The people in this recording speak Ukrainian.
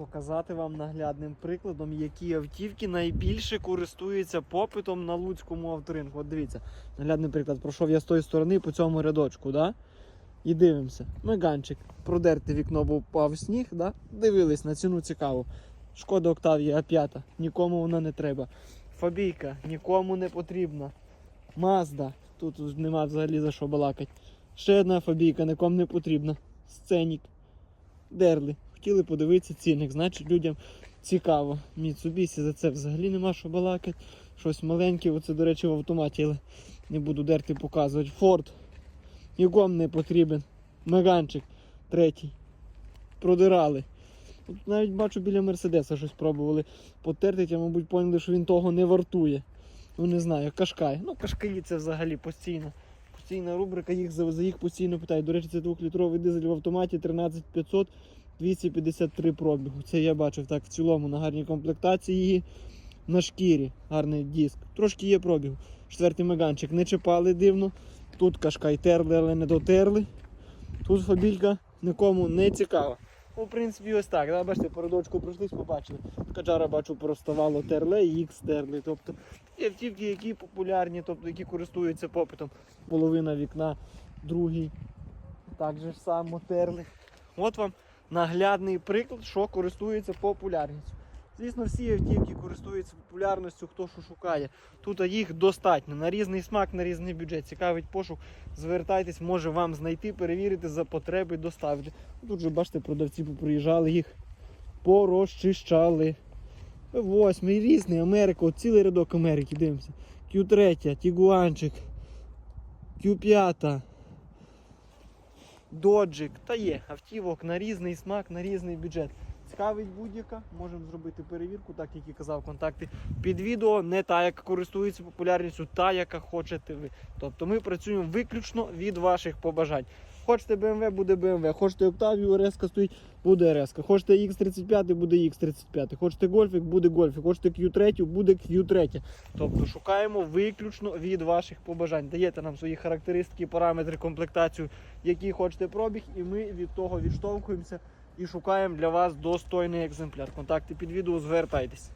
показати вам наглядним прикладом, які автівки найбільше користуються попитом на луцькому авторинку. От дивіться, наглядний приклад. Пройшов я з тої сторони по цьому рядочку, да? І дивимося. Меганчик. Продерти вікно, бо впав сніг, да? дивились на ціну цікаво. Шкода Октавія А5, нікому вона не треба. Фабійка нікому не потрібна. Мазда, тут нема взагалі за що балакати. Ще одна фабійка, нікому не потрібна. Сценік. Дерли. Хотіли подивитися цінник, значить людям цікаво. Mitsubishi за це взагалі нема що балакати. Щось маленьке, оце, до речі, в автоматі, але не буду дерти показувати. Форд. Нікому не потрібен. Меганчик третій. Продирали. От навіть бачу біля Мерседеса щось пробували потертити, а мабуть поняли, що він того не вартує. Ну не знаю, Кашкай. Ну, Кашкаї це взагалі постійно. Постійна рубрика, їх за, їх постійно питають. До речі, це 2-літровий дизель в автоматі 13500 253 пробігу. Це я бачив так в цілому на гарній комплектації. На шкірі гарний диск. Трошки є пробігу. Четвертий меганчик не чіпали дивно. Тут кашкай терли, але не дотерли. Тут фабілька нікому не цікава. Ну, в принципі, ось так. Да? Бачите, передочку пройшлись, побачили. Каджара бачу, проставало терли, їх стерли. Тобто є автівки, які популярні, тобто які користуються попитом. Половина вікна, другий. Так же само терли. От вам наглядний приклад, що користується популярністю. Звісно, всі автівки користуються популярністю, хто що шукає. Тут їх достатньо. На різний смак, на різний бюджет. Цікавить пошук. Звертайтесь, може вам знайти, перевірити за потреби, доставити. Тут же, бачите, продавці поприїжджали їх, порозчищали. Восьмий різний, Америка, от цілий рядок Америки, дивимося. Q3, Тігуанчик, Q5, Доджик. Та є автівок на різний смак, на різний бюджет. Цікавить будь-яка, можемо зробити перевірку, так як і казав, контакти під відео, не та, яка користується популярністю, та, яка хочете ви. Тобто ми працюємо виключно від ваших побажань. Хочете BMW, буде BMW, хочете Octavia, RS стоїть, буде RS. Хочете X35, буде X35. Хочете Golfik, буде Golfik. Хочете Q3, буде Q3. Тобто шукаємо виключно від ваших побажань. Даєте нам свої характеристики, параметри, комплектацію, які хочете пробіг, і ми від того відштовхуємося і шукаємо для вас достойний екземпляр. Контакти під відео, звертайтесь.